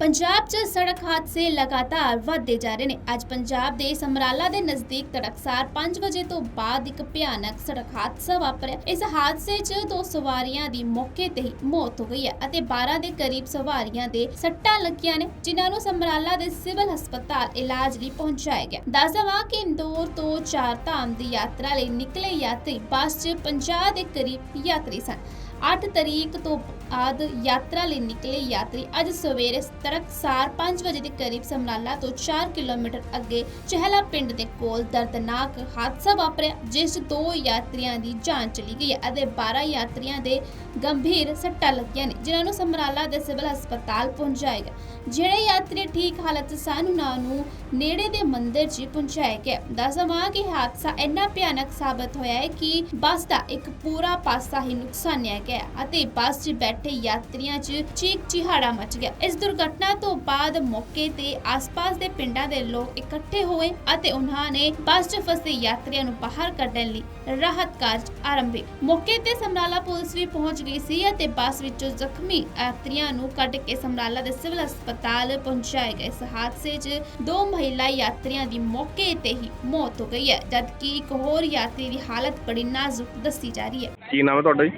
ਪੰਜਾਬ 'ਚ ਸੜਕ ਹਾਦਸੇ ਲਗਾਤਾਰ ਵਧਦੇ ਜਾ ਰਹੇ ਨੇ। ਅੱਜ ਪੰਜਾਬ ਦੇ ਸਮਰਾਲਾ ਦੇ ਨਜ਼ਦੀਕ ਤੜਕਸਾਰ 5 ਵਜੇ ਤੋਂ ਬਾਅਦ ਇੱਕ ਭਿਆਨਕ ਸੜਕ ਹਾਦਸਾ ਵਾਪਰਿਆ। ਇਸ ਹਾਦਸੇ 'ਚ ਦੋ ਸਵਾਰੀਆਂ ਦੀ ਮੌਕੇ ਤੇ ਹੀ ਮੌਤ ਹੋ ਗਈ ਹੈ ਅਤੇ 12 ਦੇ ਕਰੀਬ ਸਵਾਰੀਆਂ ਦੇ ਸੱਟਾਂ ਲੱਗੀਆਂ ਨੇ, ਜਿਨ੍ਹਾਂ ਨੂੰ ਸਮਰਾਲਾ ਦੇ ਸਿਵਲ ਹਸਪਤਾਲ ਇਲਾਜ ਲਈ ਪਹੁੰਚਾਇਆ ਗਿਆ। ਦੱਸ ਦੇਵਾਂ ਕਿ ਇੰਦੌਰ ਤੋਂ ਚਾਰ ਧਾਮ ਦੀ ਯਾਤਰਾ ਲਈ ਨਿਕਲੇ ਯਾਤਰੀ ਬੱਸ 'ਚ 50 ਦੇ ਕਰੀਬ ਯਾਤਰੀ ਸਨ। 8 ਤਰੀਕ ਤੋਂ ਬਾਅਦ ਯਾਤਰਾ ਲਈ ਨਿਕਲੇ ਯਾਤਰੀ ਅੱਜ ਸਵੇਰੇ ਤੜਕਸਾਰ 5 ਵਜੇ ਦੇ ਕਰੀਬ ਸਮਰਾਲਾ ਤੋਂ 4 ਕਿਲੋਮੀਟਰ ਅੱਗੇ ਚਹਿਲਾ ਪਿੰਡ ਦੇ ਕੋਲ ਦਰਦਨਾਕ ਹਾਦਸਾ ਵਾਪਰਿਆ, ਜਿਸ 'ਚ ਦੋ ਯਾਤਰੀਆਂ ਦੀ ਜਾਨ ਚਲੀ ਗਈ ਹੈ ਅਤੇ 12 ਯਾਤਰੀਆਂ ਦੇ ਗੰਭੀਰ ਸੱਟਾਂ ਲੱਗੀਆਂ ਨੇ, ਜਿਨ੍ਹਾਂ ਨੂੰ ਸਮਰਾਲਾ ਦੇ ਸਿਵਲ ਹਸਪਤਾਲ ਪਹੁੰਚਾਇਆ ਗਿਆ। ਜਿਹੜੇ ਯਾਤਰੀ ਠੀਕ ਹਾਲਤ ਸਨ ਉਹਨਾਂ ਨੂੰ ਨੇੜੇ ਦੇ ਮੰਦਿਰ 'ਚ ਪਹੁੰਚਾਇਆ ਗਿਆ। ਦੱਸਵਾਂ ਕਿ ਹਾਦਸਾ ਇੰਨਾ ਭਿਆਨਕ ਸਾਬਤ ਹੋਇਆ ਹੈ ਕਿ ਬੱਸ ਦਾ ਇੱਕ ਪੂਰਾ ਪਾਸਾ ਹੀ ਨੁਕਸਾਨਿਆ ਗਿਆ ਅਤੇ ਬੱਸ 'ਚ ਬੈਠੇ ਯਾਤਰੀਆਂ 'ਚ ਚੀਕ ਚਿਹਾੜਾ ਮਚ ਗਿਆ। ਇਸ ਦੁਰਘਟਨਾ ਤੋਂ ਬਾਅਦ ਮੌਕੇ ਤੇ ਆਸ-ਪਾਸ ਦੇ ਪਿੰਡਾਂ ਦੇ ਲੋਕ ਇਕੱਠੇ ਹੋਏ ਅਤੇ ਉਹਨਾਂ ਨੇ ਬੱਸ 'ਚ ਫਸੇ ਯਾਤਰੀਆਂ ਨੂੰ ਬਾਹਰ ਕੱਢਣ ਲਈ ਰਾਹਤ ਕਾਰਜ ਆਰੰਭੇ। ਮੌਕੇ ਤੇ ਸਮਰਾਲਾ ਪੁਲਿਸ ਵੀ ਪਹੁੰਚ ਗਈ ਸੀ ਅਤੇ ਬੱਸ ਵਿੱਚੋਂ ਜ਼ਖਮੀ ਯਾਤਰੀਆਂ ਨੂੰ ਕੱਢ ਕੇ ਸਮਰਾਲਾ ਦੇ ਸਿਵਲ ਹਸਪਤਾਲ ਪਹੁੰਚਾਇਆ ਗਿਆ ਇਸ ਹਾਦਸੇ 'ਚ ਦੋ ਮਹਿਲਾ ਯਾਤਰੀਆਂ ਦੀ ਮੌਕੇ ਤੇ ਹੀ ਮੌਤ ਹੋ ਗਈ ਹੈ, ਜਦਕਿ ਇੱਕ ਹੋਰ ਯਾਤਰੀ ਦੀ ਹਾਲਤ ਬੜੀ ਨਾਜ਼ੁਕ ਦੱਸੀ ਜਾ ਰਹੀ ਹੈ। ਕੀ ਨਾਮ ਹੈ ਤੁਹਾਡਾ ਜੀ?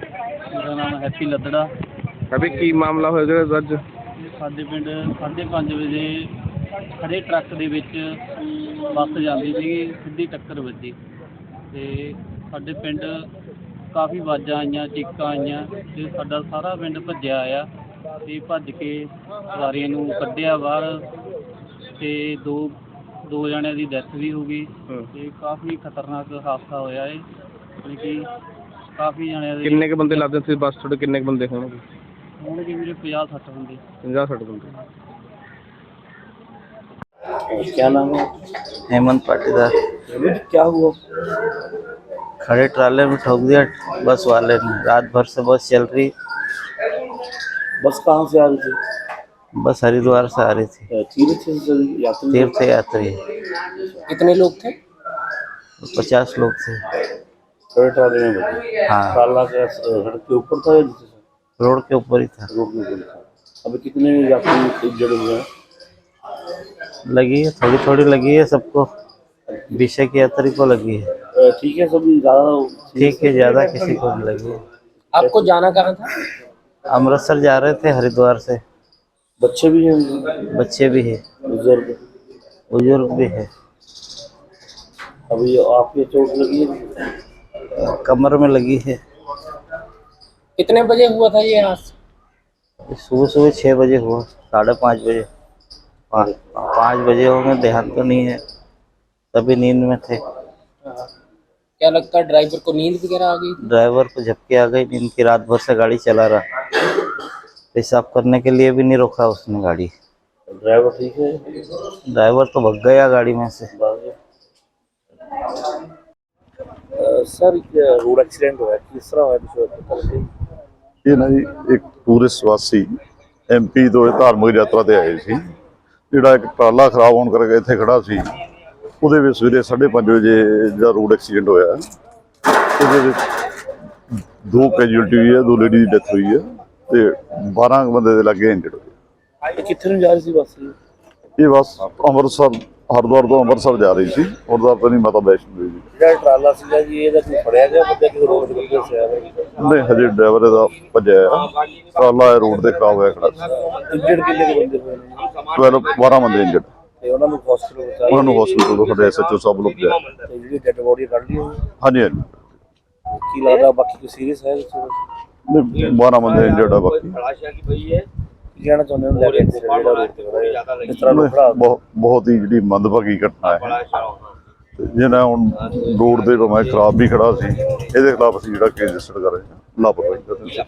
ਮੇਰਾ ਨਾਮ ਹੈਪੀ ਲੱਦੜਾ। ਅਭੀ ਕੀ ਮਾਮਲਾ ਹੋਇਆ ਜਿਹੜਾ ਅੱਜ? ਸਾਡੇ ਪਿੰਡ 5:30 ਵਜੇ ਖੜੇ ਟਰੱਕ ਦੇ ਵਿੱਚ ਬੱਸ ਜਾਂਦੀ ਸੀਗੀ ਸਿੱਧੀ ਟੱਕਰ ਵੱਜੀ। ਤੇ ਸਾਡੇ ਪਿੰਡ ਕਾਫੀ ਆਵਾਜ਼ਾਂ ਆਈਆਂ ਚੀਕਾਂ ਆਈਆਂ ਤੇ ਸਾਡਾ ਸਾਰਾ ਪਿੰਡ ਭੱਜਿਆ ਆ ਤੇ ਭੱਜ ਕੇ ਸਵਾਰੀਆਂ ਨੂੰ ਕੱਢਿਆ ਬਾਹਰ ਤੇ ਦੋ ਦੋ ਜਣਿਆਂ ਦੀ ਡੈਥ ਵੀ ਹੋ ਗਈ। ਤੇ ਕਾਫੀ ਖਤਰਨਾਕ ਹਾਦਸਾ ਹੋਇਆ ਏ। ਕਿ ਕਾਫੀ ਜਣਿਆਂ ਦੇ ਕਿੰਨੇ ਕ ਬੰਦੇ ਲੱਗਦੇ ਸੀ ਬੱਸ ਤੁਹਾਡੇ ਕਿੰਨੇ ਕ ਬੰਦੇ ਹੋਣਗੇ ਹੋਣਗੇ ਵੀਰੇ 50 60 ਹੁੰਦੇ 50 60 ਬੰਦੇ क्या नाम है हेमंत पाटीदार क्या हुआ खड़े ट्राले में ठोक दिया बस वाले ने रात भर से बस चल रही बस कहाँ से आ रही थी बस हरिद्वार से आ रही थी अ, तीर्थ से यात्री तीर्थ यात्री कितने लोग थे पचास लोग थे हाँ। काला का सड़क के ऊपर था या नीचे था रोड के ऊपर ही था। रोड के ऊपर था। अभी कितने यात्री इंजर्ड हुए हैं लगी है थोड़ी थोड़ी लगी है सबको। विषय की यात्री को लगी है। ठीक है सभी ज़्यादा ठीक है ज़्यादा किसी को नहीं लगी है। आपको जाना कहाँ था? अमृतसर जा रहे थे हरिद्वार से। बच्चे भी हैं? बच्चे भी है। बुज़ुर्ग? बुज़ुर्ग भी है। अभी आपके चोट लगी है? कमर में लगी है। कितने बजे हुआ था ये हादसा? सुबह सुबह छः बजे हुआ साढ़े पाँच बजे। पाँच पाँच बजे होंगे ध्यान तो नहीं है। तभी नींद में थे। क्या लगता है ड्राइवर को नींद वगैरह आ गई? ड्राइवर को झपके आ गई नींद की रात भर से गाड़ी चला रहा। पेशाब करने के लिए भी नहीं रोका उसने गाड़ी। ड्राइवर ठीक है? ड्राइवर तो भग गया गाड़ी में से। ਇਹ ਨਾ ਜੀ ਇੱਕ ਟੂਰਿਸਟ ਵਾਸੀ ਐਮਪੀ ਤੋਂ ਇਹ ਧਾਰਮਿਕ ਯਾਤਰਾ ਤੇ ਆਏ ਸੀ। ਜਿਹੜਾ ਇੱਕ ਟਰਾਲਾ ਖਰਾਬ ਹੋਣ ਕਰਕੇ ਇੱਥੇ ਖੜਾ ਸੀ ਉਹਦੇ ਵਿੱਚ ਸਵੇਰੇ 5:30 ਵਜੇ ਜਿਹੜਾ ਰੋਡ ਐਕਸੀਡੈਂਟ ਹੋਇਆ। ਉਹਦੇ ਵਿੱਚ ਦੋ ਕੈਜੂਲਟੀ ਹੈ ਦੋ ਲੇਡੀ ਦੀ ਡੈਥ ਹੋਈ ਹੈ ਤੇ 12 ਬੰਦੇ ਦੇ ਲੱਗੇ ਇੰਜਰਡ ਹੋਏ। ਇਹ ਕਿੱਥੇ ਨੂੰ ਜਾ ਰਹੀ ਸੀ ਬੱਸ? ਇਹ ਬੱਸ ਅੰਮ੍ਰਿਤਸਰ ਹਰਿਦੁਆਰ ਤੋਂ ਅੰਮ੍ਰਿਤਸਰ ਜਾ ਰਹੀ ਸੀ। ਹਰਿਦੁਆਰ ਤੋਂ ਨਹੀਂ ਮਾਤਾ ਵੈਸ਼ਨੋ ਦੇਵੀ ਜੀ। ਜਿਹੜਾ ਟਰਾਲਾ ਸੀਗਾ ਜੀ ਇਹਦਾ ਕੋਈ ਫੜਿਆ ਗਿਆ ਬੰਦਾ ਕਿ ਰੋਡ ਦੇ ਉੱਤੇ ਸਿਆ ਨਹੀਂ ਹਜੇ ਡਰਾਈਵਰ ਇਹਦਾ ਭੱਜਿਆ ਹੈ ਟਰਾਲਾ ਰੋਡ ਤੇ ਖਰਾਬ ਹੋਇਆ ਖੜਾ ਸੀ। ਇੰਜਰਡ ਕਿੰਨੇ ਕੁ ਬੰਦੇ ਹੋਏ ਨੇ? 12 12 ਬੰਦੇ ਇੰਜਰਡ ਤੇ ਉਹਨਾਂ ਨੂੰ ਹਸਪੀਟਲ ਪਹੁੰਚਾਇਆ ਉਹਨਾਂ ਨੂੰ ਹਸਪੀਟਲ ਤੋਂ ਸਾਡੇ ਐਸਐਚਓ ਸਾਹਿਬ ਲੋਕ ਗਏ ਤੇ ਜਿਹੜੀ ਡੈਡ ਬੋਡੀ ਕੱਢ ਲਈ ਹੋਈ। ਹਾਂਜੀ ਹਾਂਜੀ। ਕੀ ਲੱਗਦਾ ਬਾਕੀ ਕੋਈ ਸੀਰੀਅਸ ਹੈ ਵਿੱਚ? ਨਹੀਂ 12 ਬੰਦੇ ਇੰਜਰਡ ਆ ਬਾਕੀ। ਕੀ ਕਹਿਣਾ ਚਾਹੁੰਦੇ ਹੋ ਲੈ ਕੇ accident ਜਿਹੜਾ ਰੋਡ ਤੇ ਹੋਇਆ ਇਸ ਤਰ੍ਹਾਂ ਬਹੁਤ ਬਹੁਤ ਹੀ ਜਿਹੜੀ ਮੰਦਭਾਗੀ ਘਟਨਾ ਹੈ। ਤੇ ਜਿਹਨਾਂ ਹੁਣ ਰੋਡ ਦੇ ਰਮਾਇ ਖਰਾਬ ਵੀ ਖੜਾ ਸੀ ਇਹਦੇ ਖਿਲਾਫ ਅਸੀਂ ਜਿਹੜਾ ਕੇਸ ਰਜਿਸਟਰ ਕਰ ਰਹੇ ਹਾਂ। ਲਾਪਰਵਾਹੀ ਦਾ ਦੋਸ਼ੀ।